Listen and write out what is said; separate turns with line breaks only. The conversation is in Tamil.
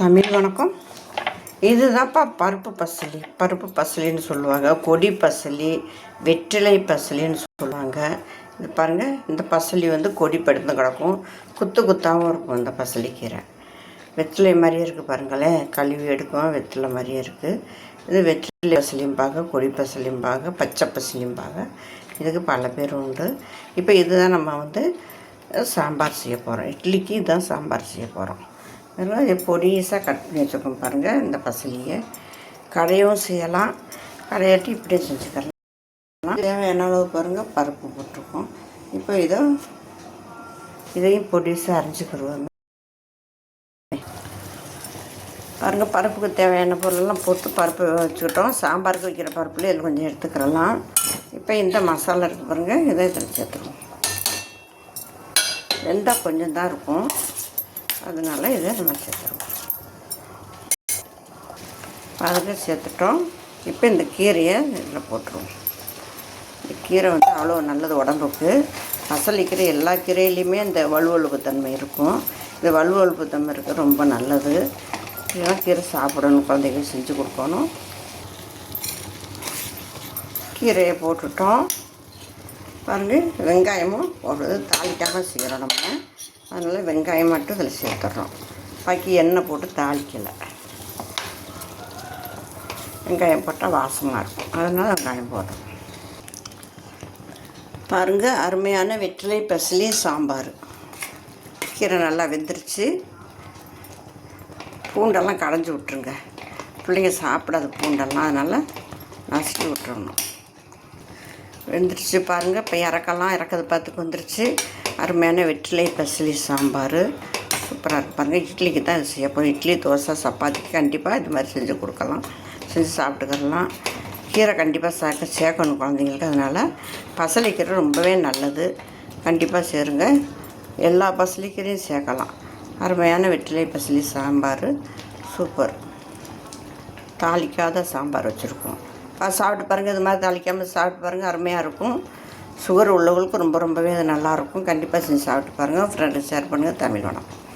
தமிழ் வணக்கம். இதுதான்ப்பா பருப்பு பசலி. பருப்பு பசலின்னு சொல்லுவாங்க. கொடி பசலி வெற்றிலை பசலின்னு சொல்லுவாங்க. இது பாருங்கள் இந்த பசலி வந்து கொடி படுத்து கிடக்கும். குத்து குத்தாகவும் இருக்கும் இந்த பசலி கீரை. வெற்றிலை மாதிரியே இருக்குது பாருங்களேன். கழுவி எடுக்கும் வெற்றிலை மாதிரியே இருக்குது இது வெற்றிலை பசலிம்பாக கொடி பசலிம்பாக பச்சை பசலிம்பாக இதுக்கு பல பேர் உண்டு. இப்போ இதுதான் நம்ம வந்து சாம்பார் செய்ய போகிறோம் இட்லிக்கு இதுதான் சாம்பார் செய்ய போகிறோம் இதெல்லாம் பொடியஸாக கட் பண்ணி வச்சுருக்கோம் பாருங்கள் இந்த பசலியை கடையும் செய்யலாம். கடையாட்டி இப்படியே செஞ்சுக்கலாம். தேவையான அளவு பாருங்கள் பருப்பு போட்டிருக்கோம். இப்போ இதை இதையும் பொடிசாக அரைஞ்சிக்கிடுவாங்க பாருங்கள் பருப்புக்கு தேவையான பொருளெல்லாம் போட்டு பருப்பு வச்சுக்கிட்டோம். சாம்பாருக்கு வைக்கிற பருப்புல இதில் கொஞ்சம் எடுத்துக்கிறலாம். இப்போ இந்த மசாலா இருக்குது பாருங்கள் இதை இதில் சேர்த்துருவோம். வெந்தால் கொஞ்சம் தான் இருக்கும். அதனால் இதை நம்ம சேர்த்துருவோம். அதுக்கு சேர்த்துட்டோம். இப்போ இந்த கீரையை இதில் போட்டுருவோம். இந்த கீரை வந்து அவ்வளோ நல்லது உடம்புக்கு. மசலிக்கீரை எல்லா கீரையிலையுமே இந்த வலுவழுப்பு தன்மை இருக்கும். இந்த வலுவழுப்பு தன்மை இருக்க ரொம்ப நல்லது. இதெல்லாம் கீரை சாப்பிடணும் குழந்தைகள் செஞ்சு கொடுக்கணும். கீரையை போட்டுட்டோம். பாருங்கள் வெங்காயமும் போடுறது தாளிக்காக செய்கிறோம் நம்ம. அதனால் வெங்காயம் மட்டும் இதில் சேர்த்துட்றோம். பாக்கி எண்ணெய் போட்டு தாளிக்கலை. வெங்காயம் போட்டால் வாசமாக இருக்கும். அதனால் வெங்காயம் போடுறோம். பாருங்கள் அருமையான வெற்றிலை பசலி சாம்பார். கீரை நல்லா வெந்துருச்சு. பூண்டெல்லாம் களைஞ்சி விட்ருங்க பிள்ளைங்க சாப்பிடாத பூண்டெல்லாம் அதனால் நசுக்கி விட்டுறணும். வெந்துருச்சு பாருங்கள் இப்போ இறக்கலாம் இறக்கிறது பார்த்துக்கு வந்துருச்சு. அருமையான வெற்றிலை பசலி சாம்பார். சூப்பராக இருக்கும் பாருங்கள் இட்லிக்கு தான் இது செய்ய போகிறோம் இட்லி தோசை சப்பாத்திக்கு கண்டிப்பாக இது மாதிரி செஞ்சு கொடுக்கலாம். செஞ்சு சாப்பிட்டுக்கலாம். கீரை கண்டிப்பாக சேர்க்க சேர்க்கணும் குழந்தைங்களுக்கு. அதனால் பசலிக்கீரை ரொம்பவே நல்லது. கண்டிப்பாக சேருங்க. எல்லா பசலிக்கீரையும் சேர்க்கலாம் அருமையான வெற்றிலை பசலி சாம்பார். சூப்பர். தாளிக்காத சாம்பார் வச்சுருக்கோம். சாப்பிட்டு பாருங்கள் இது மாதிரி தாளிக்காமல் சாப்பிட்டு பாருங்கள் அருமையாக இருக்கும். சுகர் உள்ளவங்களுக்கு ரொம்ப ரொம்பவே அது நல்லாயிருக்கும் கண்டிப்பாக செஞ்சு சாப்பிட்டு பாருங்கள் ஃப்ரெண்டு ஷேர் பண்ணுங்கள் தமிழ் வணக்கம்.